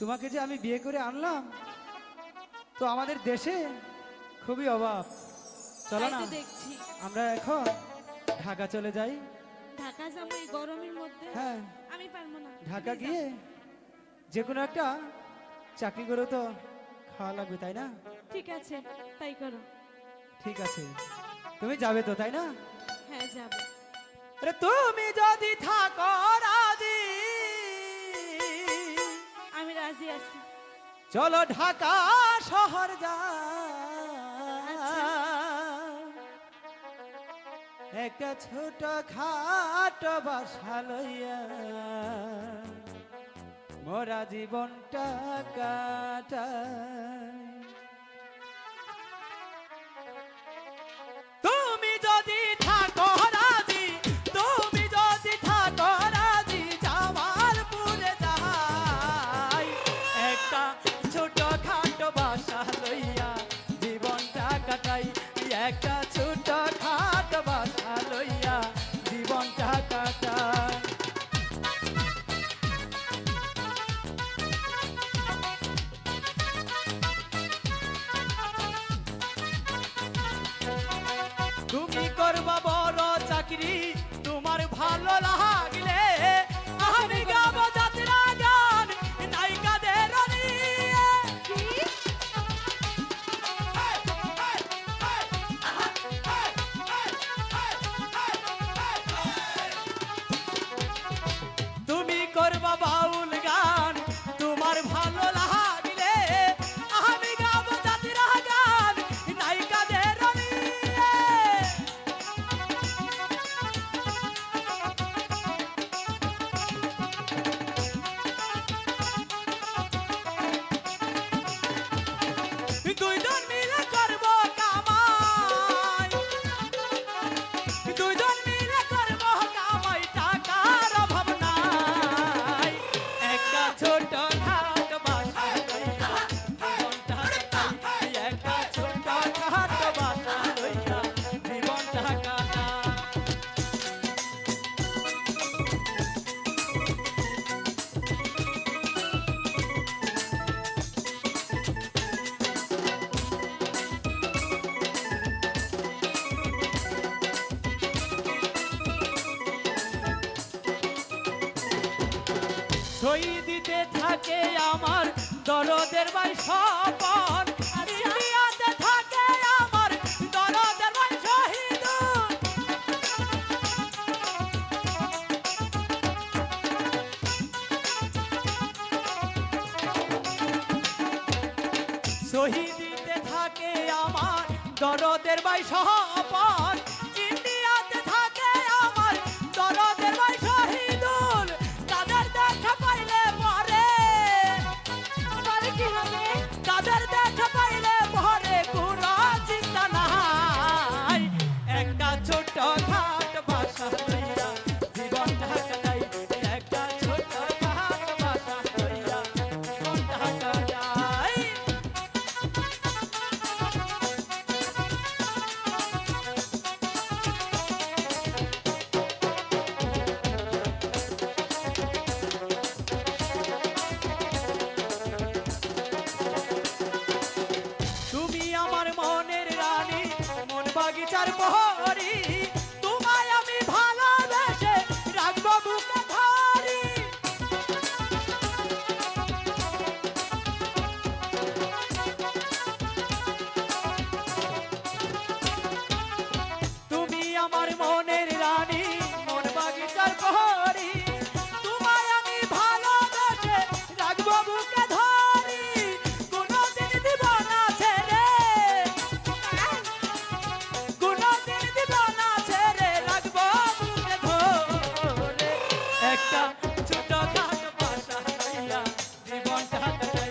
তোমাকে যে আমি বিয়ে করে আনলাম তো আমাদের দেশে খুবই অভাব। চলো না দেখছি। আমরা এখন ঢাকা চলে যাই। ঢাকা যাব এই গরমের মধ্যে? হ্যাঁ আমি পারব না। ঢাকা গিয়ে যে কোনো একটা চাকরি করে তো খাওয়া লাগবে তাই না? ঠিক আছে তাই করো। ঠিক আছে। তুমি যাবে তো তাই না? হ্যাঁ যাব। আরে তুমি যদি থাকো রাজি আছি চলো ঢাকা শহর যা আচ্ছা। একটা ছোট খাট বাসা লইয়া মোরা জীবনটা কাটা তুমি করবা বড় চাকরি তোমার ভালো লাগলে দুইজন মিলে করব কামাই। দুইজন মিলে করব কামাই টাকার অভাব ছোট সই দিতে থাকে আমার, দরদের ভাই ইন্ডিয়াতে থাকে আমার ভাই শহীদ। শহীদিতে থাকে আমার, দরদের ভাই স্বপন মন মোহরি তোমায় আমি ভালোবেসে রাখব বুকে ধরি। তুমি আমার মনের একটা ছোট খাট বাসা জীবনটা